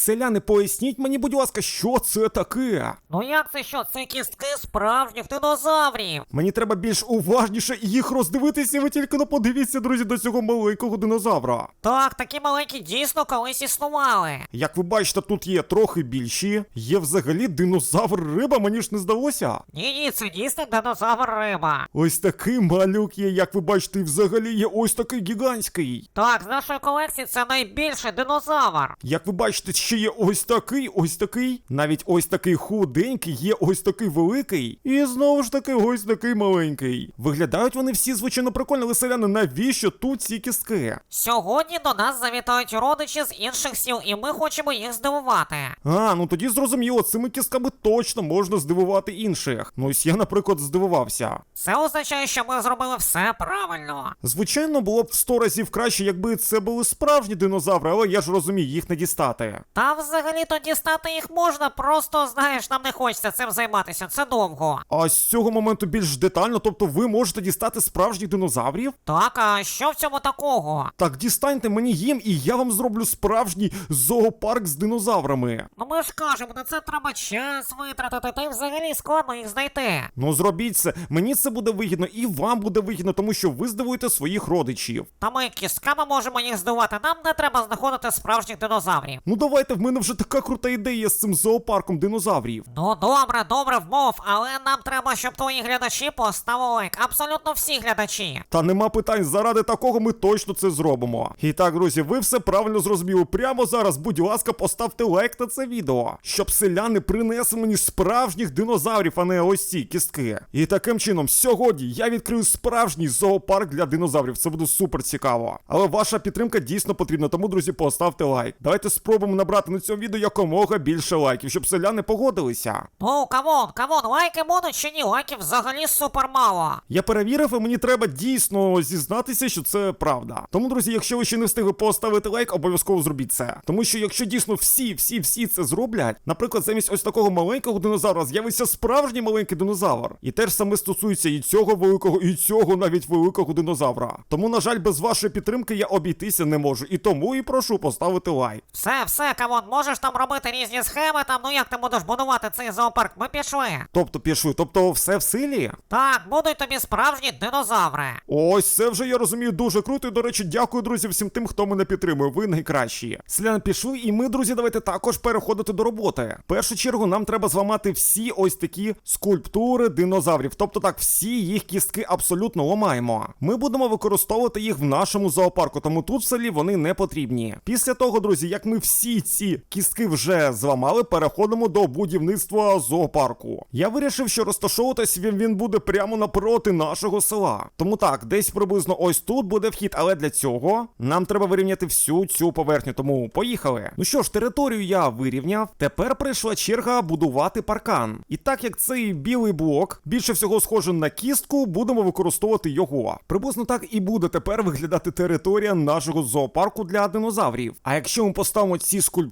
Селяни, поясніть мені, будь ласка, що це таке? Ну як це що? Це кістки справжніх динозаврів. Мені треба більш уважніше їх роздивитися. Ви тільки не подивіться, друзі, до цього маленького динозавра. Так, такі маленькі дійсно колись існували. Як ви бачите, тут є трохи більші. Є взагалі динозавр риба, мені ж не здалося. Ні, ні, це дійсно динозавр риба. Ось такий малюк є, як ви бачите, і взагалі є ось такий гігантський. Так, з нашої колекції це найбільший динозавр. Як ви бачите, ще є ось такий, ось такий. Навіть ось такий худенький, є ось такий великий. І знову ж таки, ось такий маленький. Виглядають вони всі, звичайно, прикольно, але селяни, навіщо тут ці кістки? Сьогодні до нас завітають родичі з інших сіл, і ми хочемо їх здивувати. А, ну тоді зрозуміло, цими кістками точно можна здивувати інших. Ну ось я, наприклад, здивувався. Це означає, що ми зробили все правильно. Звичайно, було б в сто разів краще, якби це були справжні динозаври, але я ж розумію, їх не дістати. Та взагалі-то дістати їх можна, просто знаєш, нам не хочеться цим займатися, це довго. А з цього моменту більш детально, тобто ви можете дістати справжніх динозаврів? Так, а що в цьому такого? Так, дістаньте мені їм, і я вам зроблю справжній зоопарк з динозаврами. Ну ми ж кажемо, на це треба час витратити, та й взагалі складно їх знайти. Ну зробіть це, мені це буде вигідно, і вам буде вигідно, тому що ви здивуєте своїх родичів. Та ми кістками можемо їх здивувати, нам не треба знаходити справжніх динозаврів. Ну давайте, в мене вже така крута ідея з цим зоопарком динозаврів. Ну добре, добре, вмов, але нам треба, щоб твої глядачі поставили лайк. Абсолютно всі глядачі. Та нема питань, заради такого ми точно це зробимо. І так, друзі, ви все правильно зрозуміли. Прямо зараз, будь ласка, поставте лайк на це відео, щоб селяни принесли мені справжніх динозаврів, а не ось ці кістки. І таким чином, сьогодні я відкрию справжній зоопарк для динозаврів. Це буде супер цікаво. Але ваша підтримка дійсно потрібна, тому, друзі, поставте лайк. Давайте спробуємо набрати на цьому відео якомога більше лайків, щоб селяни погодилися. Ну, камон, камон, лайки будуть чи ні? Лайків взагалі супер мало. Я перевірив, і мені треба дійсно зізнатися, що це правда. Тому, друзі, якщо ви ще не встигли поставити лайк, обов'язково зробіть це. Тому що якщо дійсно всі, всі, всі це зроблять, наприклад, замість ось такого маленького динозавра з'явиться справжній маленький динозавр. І теж саме стосується і цього великого, і цього навіть великого динозавра. Тому, на жаль, без вашої підтримки я обійтися не можу. І тому і прошу поставити лайк. Все, все, камон, можеш там робити різні схеми, там, ну як ти будеш будувати цей зоопарк, ми пішли. Тобто пішу, тобто все в силі. Так, будуть тобі справжні динозаври. Ось це вже я розумію дуже круто. І, до речі, дякую, друзі, всім тим, хто мене підтримує. Ви найкращі. Селяни пішли, і ми, друзі, давайте також переходити до роботи. В першу чергу нам треба зламати всі ось такі скульптури динозаврів. Тобто так, всі їх кістки абсолютно ламаємо. Ми будемо використовувати їх в нашому зоопарку, тому тут в селі вони не потрібні. Після того, друзі, як ми всі ці кістки вже зламали, переходимо до будівництва зоопарку. Я вирішив, що розташовуватись він, він буде прямо напроти нашого села. Тому так, десь приблизно ось тут буде вхід, але для цього нам треба вирівняти всю цю поверхню. Тому поїхали. Ну що ж, територію я вирівняв. Тепер прийшла черга будувати паркан. І так як цей білий блок більше всього схожий на кістку, будемо використовувати його. Приблизно так і буде тепер виглядати територія нашого зоопарку для динозаврів. А якщо ми поставимо ці скульптури,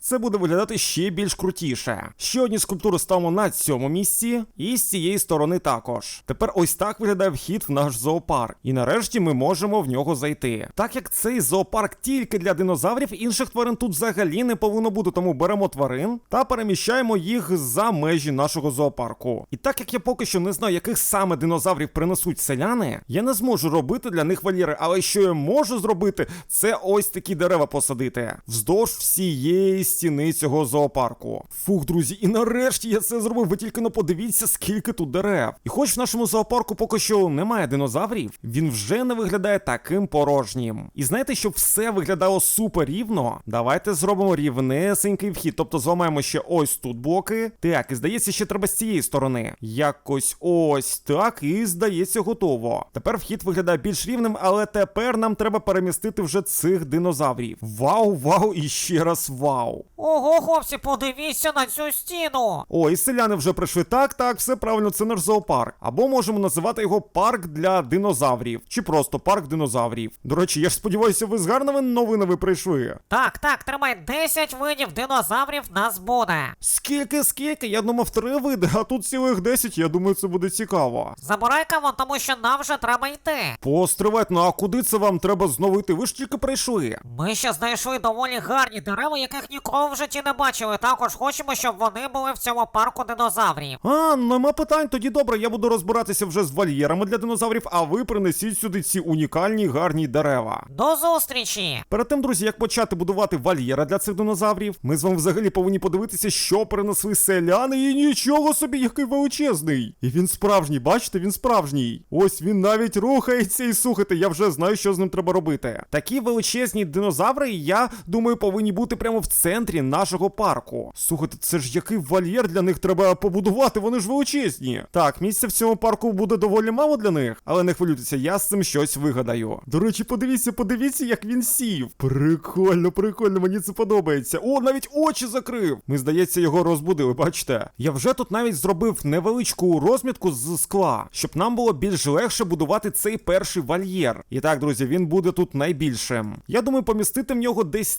це буде виглядати ще більш крутіше. Ще одні скульптури ставимо на цьому місці, і з цієї сторони також. Тепер ось так виглядає вхід в наш зоопарк. І нарешті ми можемо в нього зайти. Так як цей зоопарк тільки для динозаврів, інших тварин тут взагалі не повинно бути, тому беремо тварин та переміщаємо їх за межі нашого зоопарку. І так як я поки що не знаю, яких саме динозаврів принесуть селяни, я не зможу робити для них вольєри. Але що я можу зробити, це ось такі дерева посадити вздовж всієї стіни цього зоопарку. Фух, друзі, і нарешті я це зробив. Ви тільки не подивіться, скільки тут дерев. І хоч в нашому зоопарку поки що немає динозаврів, він вже не виглядає таким порожнім. І знаєте, щоб все виглядало супер рівно, давайте зробимо рівнесенький вхід. Тобто зламаємо ще ось тут блоки. Так, і здається, ще треба з цієї сторони. Якось ось так, і здається, готово. Тепер вхід виглядає більш рівним, але тепер нам треба перемістити вже цих динозаврів. Вау, вау і ще раз вау. Ого, хлопці, подивіться на цю стіну. Ой, селяни вже прийшли. Так, так, все правильно, це наш зоопарк. Або можемо називати його парк для динозаврів, чи просто парк динозаврів. До речі, я ж сподіваюся, ви з гарними новинами прийшли. Так, так, тримай 10 видів динозаврів нас буде. Скільки, скільки? Я думав, три види, а тут цілих 10, я думаю, це буде цікаво. Забирай кавон, тому що нам вже треба йти. Постривайте, ну а куди це вам треба знову йти? Ви ж тільки прийшли. Ми ще знайшли доволі гарні дерева. Дерева, яких ніколи в житті не бачили. Також хочемо, щоб вони були в цьому парку динозаврів. А, нема питань, тоді добре, я буду розбиратися вже з вольєрами для динозаврів, а ви принесіть сюди ці унікальні гарні дерева. До зустрічі! Перед тим, друзі, як почати будувати вольєра для цих динозаврів, ми з вами взагалі повинні подивитися, що перенесли селяни, і нічого собі, який величезний. І він справжній, бачите, він справжній. Ось він навіть рухається, і слухайте, я вже знаю, що з ним треба робити. Такі величезні динозаври, я думаю, повинні бути прямо в центрі нашого парку. Слухайте, це ж який вольєр для них треба побудувати, вони ж величезні. Так, місця в цьому парку буде доволі мало для них, але не хвилюйтеся, я з цим щось вигадаю. До речі, подивіться, подивіться, як він сів. Прикольно, прикольно, мені це подобається. О, навіть очі закрив. Ми, здається, його розбудили, бачите? Я вже тут навіть зробив невеличку розмітку з скла, щоб нам було більш легше будувати цей перший вольєр. І так, друзі, він буде тут найбільшим. Я думаю, помістити в нього десь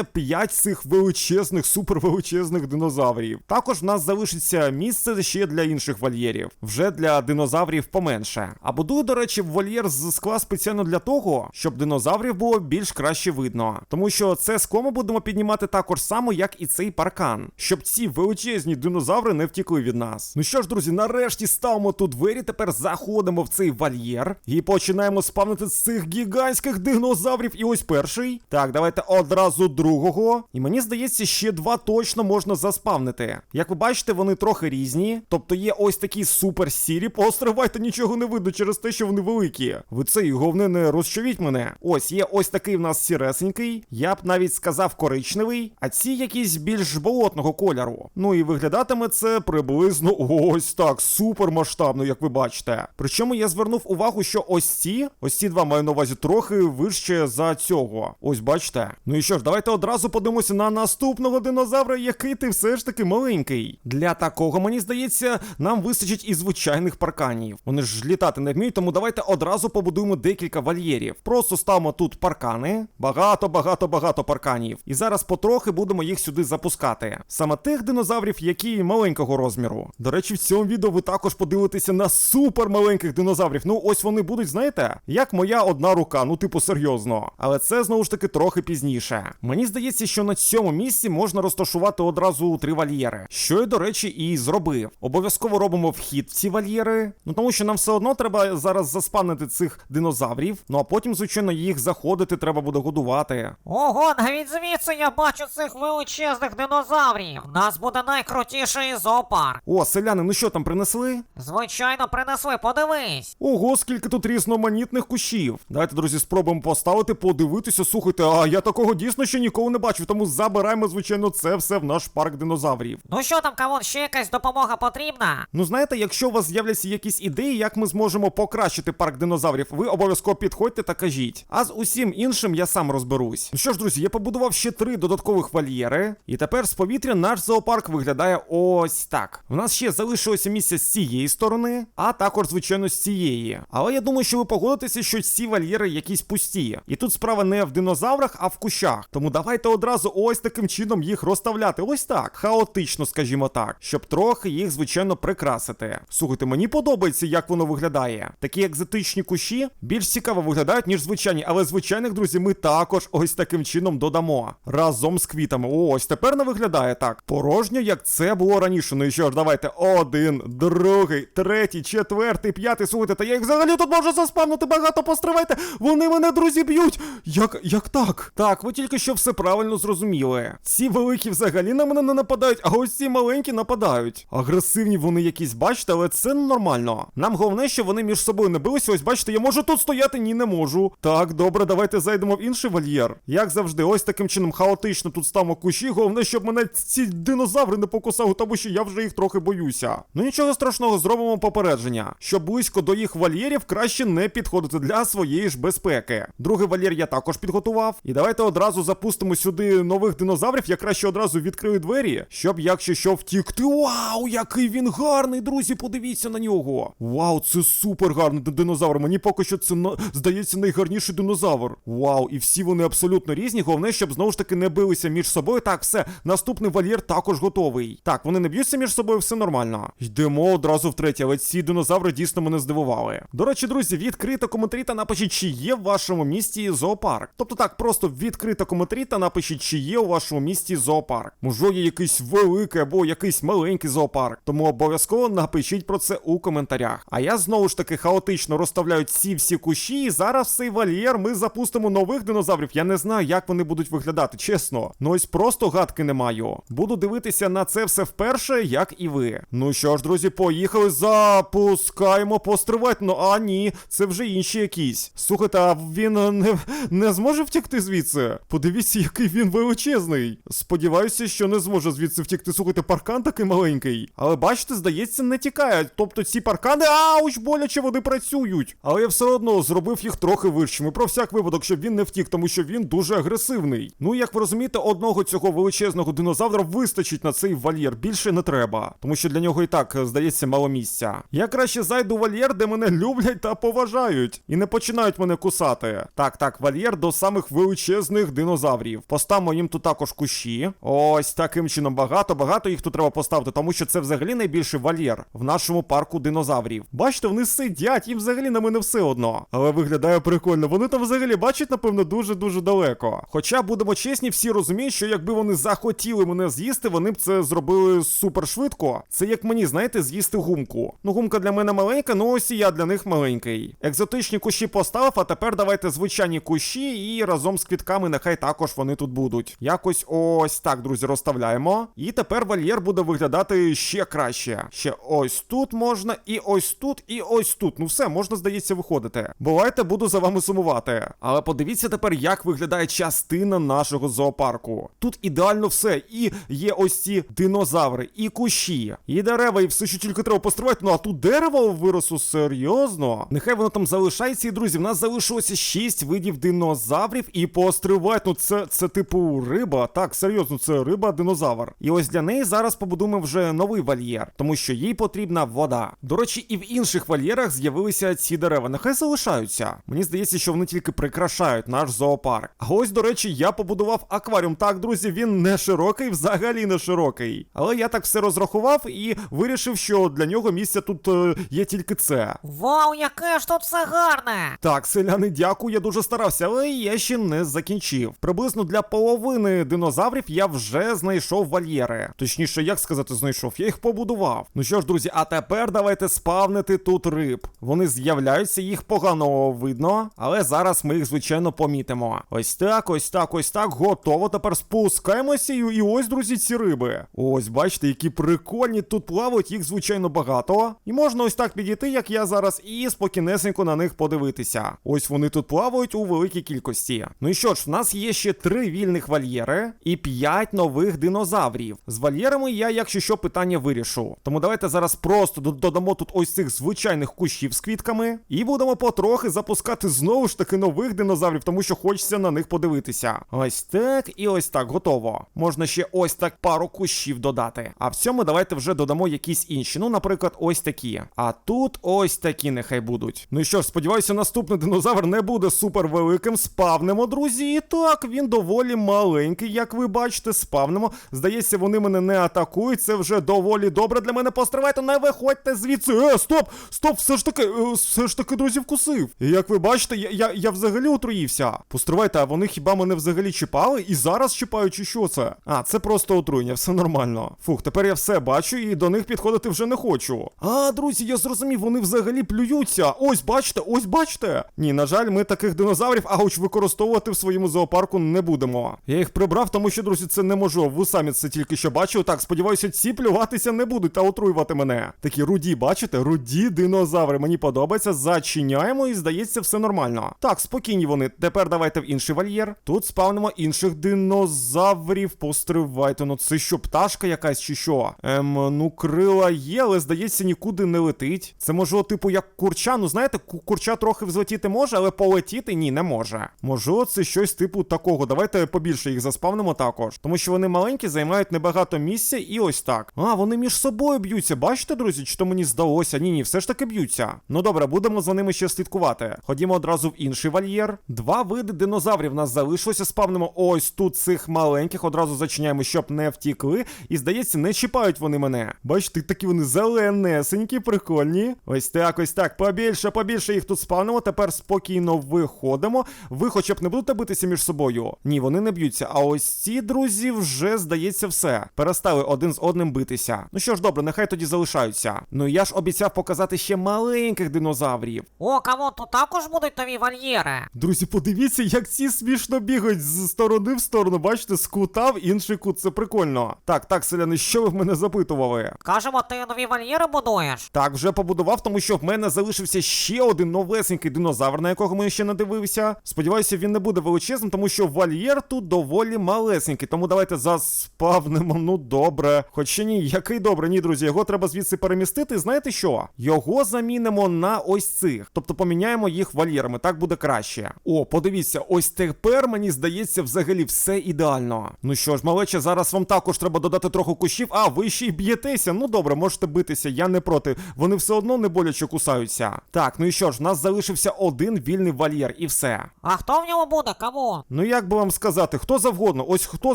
3-5 цих величезних, супервеличезних динозаврів. Також в нас залишиться місце ще для інших вольєрів, вже для динозаврів поменше. А будую, до речі, вольєр з скла спеціально для того, щоб динозаврів було більш краще видно. Тому що це скло ми будемо піднімати також само, як і цей паркан, щоб ці величезні динозаври не втікли від нас. Ну що ж, друзі, нарешті ставимо тут двері. Тепер заходимо в цей вольєр і починаємо спавнити з цих гігантських динозаврів. І ось перший. Так, давайте одразу другого. І мені здається, ще два точно можна заспавнити. Як ви бачите, вони трохи різні. Тобто є ось такі супер сірі. Постривайте, нічого не видно через те, що вони великі. Ви цей головне не розчовіть мене. Ось є ось такий в нас сіресенький. Я б навіть сказав коричневий, а ці якісь більш болотного кольору. Ну і виглядатиме це приблизно ось так, супер масштабно, як ви бачите. Причому я звернув увагу, що ось ці, ось ці два маю на увазі трохи вище за цього. Ось бачите. Ну і що ж, давайте одразу подивимося на наступного динозавра, який ти все ж таки маленький. Для такого, мені здається, нам вистачить і звичайних парканів. Вони ж літати не вміють, тому давайте одразу побудуємо декілька вольєрів. Просто ставимо тут паркани. Багато, багато, багато парканів. І зараз потрохи будемо їх сюди запускати. Саме тих динозаврів, які маленького розміру. До речі, в цьому відео ви також подивитеся на супер маленьких динозаврів. Ну, ось вони будуть, знаєте, як моя одна рука, ну, типу, серйозно. Але це знову ж таки трохи пізніше. Мені здається, що на цьому місці можна розташувати одразу три вольєри. Що я, до речі, і зробив. Обов'язково робимо вхід в ці вольєри. Ну тому що нам все одно треба зараз заспавнити цих динозаврів. Ну а потім, звичайно, їх заходити треба буде годувати. Ого, навіть звідси я бачу цих величезних динозаврів. У нас буде найкрутіший зоопарк. О, селяни, ну що там принесли? Звичайно, принесли, подивись. Ого, скільки тут різноманітних кущів. Давайте, друзі, спробуємо поставити, подивитися. Слухайте, а я такого дійсно ще ніколи не бачив, тому забираємо, звичайно, це все в наш парк динозаврів. Ну що там, кавун, ще якась допомога потрібна? Ну знаєте, якщо у вас з'являться якісь ідеї, як ми зможемо покращити парк динозаврів, ви обов'язково підходьте та кажіть. А з усім іншим я сам розберусь. Ну що ж, друзі, я побудував ще три додаткових вольєри, і тепер з повітря наш зоопарк виглядає ось так. У нас ще залишилося місце з цієї сторони, а також, звичайно, з цієї. Але я думаю, що ви погодитеся, що ці вольєри якісь пусті. І тут справа не в динозаврах, а в кущах. Тому давайте одразу ось таким чином їх розставляти. Ось так, хаотично, скажімо так, щоб трохи їх, звичайно, прикрасити. Слухайте, мені подобається, як воно виглядає. Такі екзотичні кущі більш цікаво виглядають, ніж звичайні, але звичайних, друзі, ми також ось таким чином додамо. Разом з квітами. Ось тепер не виглядає так. Порожньо, як це було раніше. Ну і що ж, давайте. Один, другий, третій, четвертий, п'ятий. Слухайте, та я їх взагалі тут можу заспавнити багато постривайте. Вони мене, друзі, б'ють. Як, як так? Так, ви тільки що все правильно зрозуміли. Ці великі взагалі на мене не нападають, а ось ці маленькі нападають. Агресивні вони якісь, бачите, але це нормально. Нам головне, що вони між собою не билися. Ось бачите, я можу тут стояти, ні, не можу. Так, добре, давайте зайдемо в інший вольєр. Як завжди, ось таким чином хаотично тут ставимо кущі. Головне, щоб мене ці динозаври не покусали, тому що я вже їх трохи боюся. Ну нічого страшного, зробимо попередження, що близько до їх вольєрів краще не підходити для своєї ж безпеки. Другий вольєр я також підготував. І давайте одразу запустимо сюди нових динозаврів. Я краще одразу відкрию двері, щоб якщо що втікти. Вау, який він гарний, друзі! Подивіться на нього. Вау, це супер гарний динозавр. Мені поки що це здається найгарніший динозавр. Вау, і всі вони абсолютно різні. Головне, щоб знову ж таки не билися між собою. Так, все, наступний вольєр також готовий. Так, вони не б'ються між собою, все нормально. Йдемо одразу втретє, але ці динозаври дійсно мене здивували. До речі, друзі, відкрито коментарі та напишіть, чи є в вашому місті зоопарк. Тобто так, просто відкрито коментарі та напишіть, чи є у вашому місті зоопарк. Можливо, є якийсь великий або якийсь маленький зоопарк. Тому обов'язково напишіть про це у коментарях. А я знову ж таки хаотично розставляю ці всі кущі, і зараз в цей вольєр ми запустимо нових динозаврів. Я не знаю, як вони будуть виглядати, чесно. Ну ось просто гадки не маю. Буду дивитися на це все вперше, як і ви. Ну що ж, друзі, поїхали, запускаємо, постривати. Ну а ні, це вже інші якісь. Слухайте, а він не, не зможе втекти звідси? Подивіться, який він величезний. Сподіваюся, що не зможе звідси втекти. Слухайте, паркан такий маленький. Але бачите, здається, не тікає. Тобто ці паркани, ауч, боляче вони працюють. Але я все одно зробив їх трохи вищими. Про всяк випадок, щоб він не втік, тому що він дуже агресивний. Ну, як ви розумієте, одного цього величезного динозавра вистачить на цей вольєр. Більше не треба, тому що для нього і так здається мало місця. Я краще зайду в вольєр, де мене люблять та поважають, і не починають мене кусати. Так, так, вольєр до самих величезних динозаврів. Поставимо їм тут також кущі. Ось таким чином багато, багато їх тут треба поставити, тому що це взагалі найбільший вольєр в нашому парку динозаврів. Бачите, вони сидять, їм взагалі на мене все одно. Але виглядає прикольно. Вони там взагалі бачать, напевно, дуже-дуже далеко. Хоча, будемо чесні, всі розуміють, що якби вони захотіли мене з'їсти, вони б це зробили супер швидко. Це як мені, знаєте, з'їсти гумку. Ну, гумка для мене маленька, ну ось і я для них маленький. Екзотичні кущі поставив, а тепер давайте звичайні кущі і разом з квітками нехай також вони тут будуть. Якось ось так, друзі, розставляємо. І тепер вольєр буде виглядати ще краще. Ще ось тут можна, і ось тут, і ось тут. Ну все, можна, здається, виходити. Бувайте, буду за вами сумувати. Але подивіться тепер, як виглядає частина нашого зоопарку. Тут ідеально все. І є ось ці динозаври, і кущі, і дерева, і все, що тільки треба построїти. Ну а тут дерево виросло серйозно. Нехай воно там залишається, і друзі, в нас залишилося 6 видів динозаврів і постривають. Ну це, це типу риба. Так, серйозно, це риба динозавр. І ось для неї зараз побудуємо вже новий вольєр, тому що їй потрібна вода. До речі, і в інших вольєрах з'явилися ці дерева. Нехай залишаються. Мені здається, що вони тільки прикрашають наш зоопарк. А ось, до речі, я побудував акваріум. Так, друзі, він не широкий, взагалі не широкий. Але я так все розрахував і вирішив, що для нього місця тут е, є тільки це. Вау, яке ж тут все гарне! Так, селяни, дякую, я дуже старався, але я ще не закінчив. Приблизно для половини динозаврів я вже знайшов вольєри. Точніше, як сказати, знайшов, я їх побудував. Ну що ж, друзі, а тепер давайте спавнити тут риб. Вони з'являються, їх погано видно, але зараз ми їх, звичайно, помітимо. Ось так, ось так, ось так. Готово. Тепер спускаємося. І ось, друзі, ці риби. Ось, бачите, які прикольні тут плавають, їх, звичайно, багато. І можна ось так підійти, як я зараз, і спокійнесенько на них подивитися. Ось вони тут плавають у великій кількості. Ну і що ж, в нас є ще три вільних вольєри і п'ять нових динозаврів. З вольєрами я, якщо що, питання вирішу. Тому давайте зараз просто додамо тут ось цих звичайних кущів з квітками, і будемо потрохи запускати знову ж таки нових динозаврів, тому що хочеться на них подивитися. Ось так і ось так, готово. Можна ще ось так пару кущів додати. А в цьому давайте вже додамо якісь інші. Ну, наприклад, ось такі. А тут ось такі нехай будуть. Ну і що ж, сподіваюся, наступний динозавр не буде супер великим. Спавнемо, друзі. І так, він доволі маленький, як ви бачите, спавнемо. Здається, вони мене не атакують. Це вже доволі добре для мене. Постривайте, не виходьте звідси. Е, стоп! Стоп, все ж таки, е, все ж таки, друзі, вкусив. Як ви бачите, я, я, я взагалі отруївся. Постривайте, а вони хіба мене взагалі чіпали? І зараз чіпають, чи що це? А, це просто отруєння, все нормально. Фух, тепер я все бачу і до них підходити вже не хочу. А, друзі, я зрозумів, вони взагалі плюються. Ось, бачите, ось бачите. Ні, на жаль, ми таких динозаврів, ауч, використовувати в своєму зоопарку не будемо. Я їх прибрав, тому що, друзі, це неможливо. Ви самі це тільки що бачили. Так, сподіваюся, ці плюватися не будуть та отруювати мене. Такі руді, бачите, руді динозаври. Мені подобається. Зачиняємо і здається, все нормально. Так, спокійні вони. Тепер давайте в інший вольєр. Тут спавнимо інших динозаврів. Постривайте. Ну це що, пташка якась чи що? Ем, ну крила є, але здається, нікуди не летить. Це може, типу, як курча. Ну знаєте, курча трохи взлетіти може, але полетіти ні, не може. Може, це щось типу такого. Давайте побільше їх заспавнимо також. Тому що вони маленькі, займають небагато місця, і ось так. А, вони між собою б'ються. Бачите, друзі, чи то мені здалося? Ні, ні, все ж таки б'ються. Ну добре, будемо за ними ще слідкувати. Ходімо одразу в інший вольєр. Два види динозаврів нас залишилося. Спавнимо ось тут цих маленьких. Одразу зачиняємо, щоб не втікли. І здається, не чіпають вони мене. Бачите, такі вони зеленесенькі, прикольні. Ось так, ось так. Побільше, побільше їх тут спавнимо. Тепер спокійно виходимо. Ви хоча б не будете битися між собою. Ні, вони не б'ються. А ось ці друзі вже, здається, все. Перестали один з одним битися. Ну що ж, добре, нехай тоді залишаються. Ну я ж обіцяв показати ще маленьких динозаврів. О, камон, тут також будуть нові вольєри. Друзі, подивіться, як ці смішно бігають з сторони в сторону. Бачите, з кута в інший кут. Це прикольно. Так, так, селяни, що ви в мене запитували? Кажемо, ти нові вольєри будуєш? Так, вже побудував, тому що в мене залишився ще один новесенький динозавр, на якого ми ще не дивився. Сподіваюся, він не буде величезним, тому що вольєр тут доволі малесенький. Тому давайте заспавнимо. Ну добре. Хоча ні, який добре, ні, друзі, його треба звідси перемістити. Знаєте що? Його замінимо на ось цих. Тобто поміняємо їх вольєрами, так буде краще. О, подивіться, ось тепер мені здається, взагалі все ідеально. Ну що ж, малече, зараз вам також треба додати трохи кущів. А, ви ще й б'єтеся. Ну добре, можете битися, я не проти. Вони все одно не боляче кусаються. Так, ну і що ж, в нас залишився один вільний вольєр, і все. А хто в ньому буде, камон? Ну як би вам сказати, хто завгодно, ось хто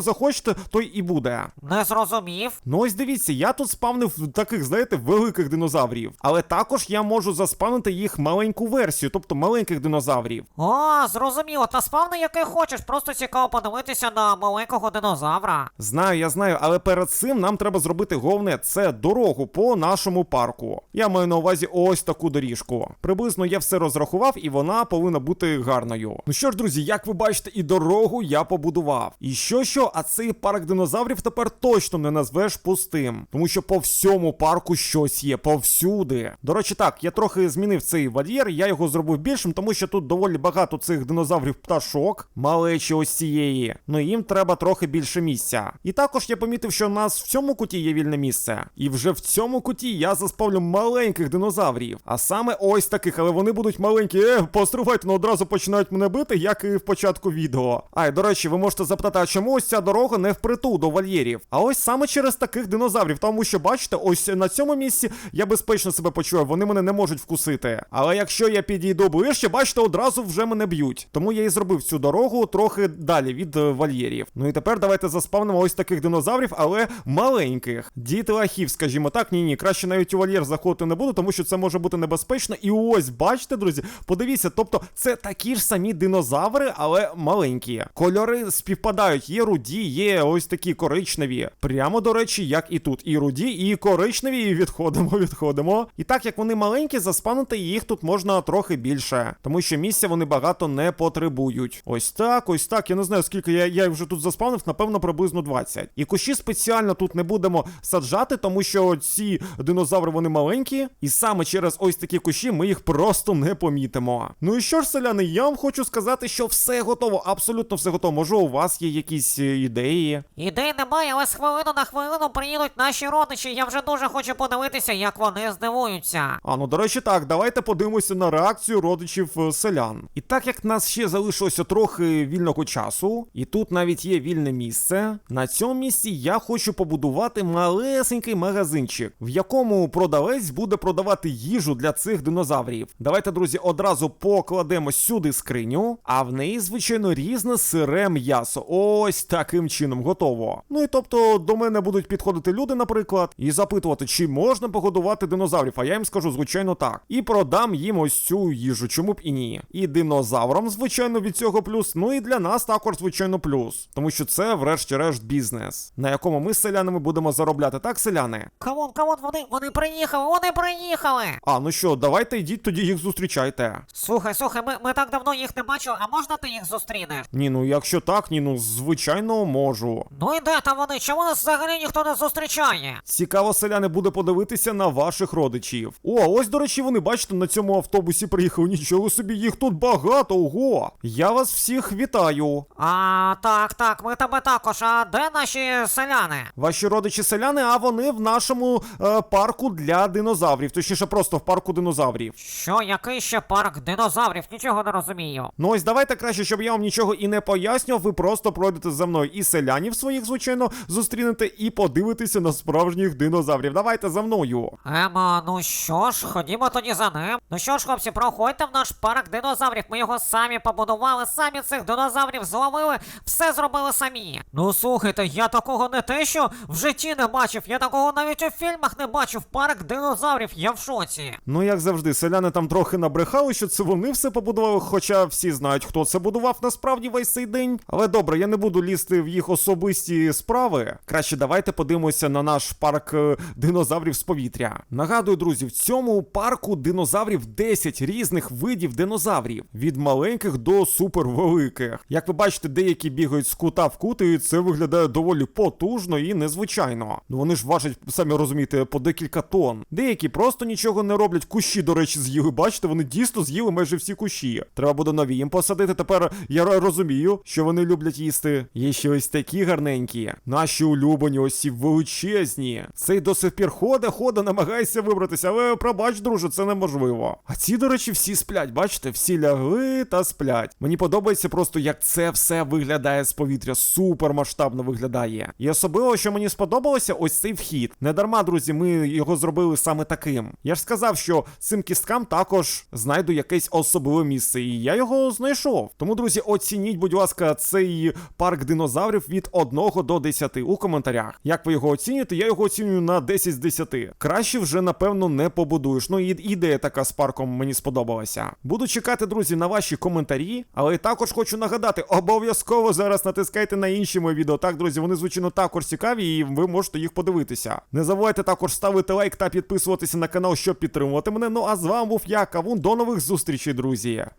захочете, той і буде. Не зрозумів. Ну ось дивіться, я тут спавнив таких, знаєте, великих динозаврів. Але також я можу заспавнити їх маленьку версію, тобто маленьких динозаврів. О, зрозуміло, та спавни який хочеш, просто цікаво подивитися на маленького динозавра. Знаю, я знаю, але перед цим нам треба зробити головне це дорогу по нашому парку. Я маю на увазі ось таку доріжку. Приблизно я все розрахував, і вона повинна бути гарною. Ну що ж, друзі, як ви бачите, і дорогу я побудував. І що що, а цей парк динозаврів тепер точно не назвеш пустим, тому що по всьому парку щось є, повсюди. До речі, так, я трохи змінив цей вольєр, я його зробив більшим, тому що тут доволі багато цих динозаврів пташок, малечі ось цієї. Ну їм треба трохи більше місця. І також я помітив, що у нас в цьому куті є вільне місце. І вже в цьому куті я заспавлю маленьких динозаврів. А саме ось таких, але вони будуть маленькі. Е, постривайте, ну одразу починають мене бити, як і в початку відео. А, і до речі, ви можете запитати, а чому ось ця дорога не впритул до вольєрів? А ось саме через таких динозаврів, тому що бачите, ось на цьому місці я безпечно себе почую, вони мене не можуть вкусити. Але якщо я підійду ближче, бачите, одразу вже мене б'ють. Тому я і зробив цю дорогу трохи далі від е, вольєрів. Ну і тепер давайте заспавнимо ось таких динозаврів, але маленьких. Діти лахів, скажімо так, ні, ні, краще навіть у вольєр заходити не буду, тому що це може бути небезпечно. І ось, бачите, друзі, подивіться, тобто це такі ж самі динозаври, але маленькі. Кольори співпадають, є руді, є ось такі коричневі. Прямо, до речі, як і тут. І руді, і коричневі, і відходимо, відходимо. І так як вони маленькі, заспанити їх тут можна трохи більше, тому що місця вони багато не потребують. Ось так, ось так. Я не знаю, скільки я, я вже тут заспавнив, напевно, приблизно 20. І кущі спеціально тут не будемо саджати, тому що ці динозаври вони маленькі, і саме через ось такі кущі ми їх просто не помітимо. Ну і що ж, селяни, я вам хочу сказати, що все готово, абсолютно все готово. Може, у вас є якісь е, ідеї? Ідей немає, але з хвилину на хвилину приїдуть наші родичі. Я вже дуже хочу подивитися, як вони здивуються. А ну до речі, так, давайте подивимося на реакцію родичів е, селян. І так як нас ще залишилося трохи вільного часу, і тут навіть є вільне місце, на цьому місці я хочу побудувати малесенький магазинчик, в якому продавець буде продавати їжу для цих динозаврів. Давайте, друзі, одразу покладемо сюди скриню, а в неї, звичайно, різне сире м'ясо. Ось таким чином готово. Ну і тобто до мене будуть підходити люди, наприклад, і запитувати, чи можна погодувати динозаврів. А я їм скажу, звичайно, так. І продам їм ось цю їжу, чому б і ні. І динозаврам, звичайно, від цього плюс. Ну і для нас також, звичайно, плюс. Тому що це, врешті-решт, бізнес, на якому ми з селянами будемо заробляти, так, селяни? Камон, камон, вони, вони приїхали, вони приїхали. А, ну що, давайте йдіть тоді їх зустрічайте. Слухай, слухай, ми, ми так давно їх не бачили, а можна ти їх зустрінеш? Ні, ну якщо так, ні, ну звичайно можу. Ну і де там вони? Чому нас взагалі ніхто не зустрічає? Цікаво, селяни, буде подивитися на ваших родичів. О, ось, до речі, вони бачите, на цьому автобусі приїхали. Нічого собі, їх тут багато. Ого! Я вас всіх вітаю. А, так, так, ми тебе також. А де наші селяни? Ваші родичі селяни, а вони в нашому е, парку для динозаврів, точніше, просто в парку динозаврів. Що, який ще парк динозаврів? Нічого не розумію. Ну ось давайте краще, щоб я вам нічого і не пояснював, ви просто пройдете за мною і селянів своїх, звичайно, зустрінете, і подивитеся на справжніх динозаврів. Давайте за мною. Ема, ну що ж, ходімо тоді за ним. Ну що ж, хлопці, проходьте в наш парк динозаврів. Ми його самі побудували, самі цих динозаврів зловили, все зробили самі. Ну слухайте, я такого не те, що в житті не бачив, я такого навіть у фільмах не бачив. Парк динозаврів, я в шоці. Ну, як завжди, селяни там трохи набрехали, що це вони все побудували, хоча всі знають, хто це будував насправді весь цей день. Але добре, я не буду лізти в їх особисті справи. Краще давайте подивимося на наш парк е, динозаврів з повітря. Нагадую, друзі, в цьому парку динозаврів 10 різних видів динозаврів, від маленьких до супервеликих. Як ви бачите, деякі бігають з кута в кут, і це виглядає доволі потужно і незвичайно. Ну вони ж важать, самі розумієте, по декілька тонн. Деякі просто нічого не роблять. Кущі, до речі, з'їли. Бачите, вони дійсно з'їли майже всі кущі. Треба буде нові їм посадити. Тепер я р- розумію, що вони люблять їсти. Є ще ось такі гарненькі. Наші улюблені, ось ці величезні. Цей до сих пір ходе, ходе, намагається вибратися, але пробач, друже, це неможливо. А ці, до речі, всі сплять, бачите, всі лягли та сплять. Мені подобається просто, як це все виглядає з повітря. Супер масштабно виглядає. І особливо, що мені сподобалося, ось цей вхід. Не дарма, друзі, ми його зробили саме таким. Я ж сказав, що цим кісткам також знайду якесь особливе місце, і я його знайшов. Тому, друзі, оцініть, будь ласка, цей парк динозаврів від 1 до 10 у коментарях. Як ви його оцінюєте? Я його оцінюю на 10 з 10. Краще вже, напевно, не побудуєш. Ну і ідея така з парком мені сподобалася. Буду чекати, друзі, на ваші коментарі, але також хочу нагадати, обов'язково зараз натискайте на інші мої відео. Так, друзі, вони звичайно також цікаві, і ви можете їх подивитися. Не забувайте також ставити лайк та підписуватися на канал, щоб підтримувати мене. Ну а з вами був я, Кавун. До нових зустрічей, друзі.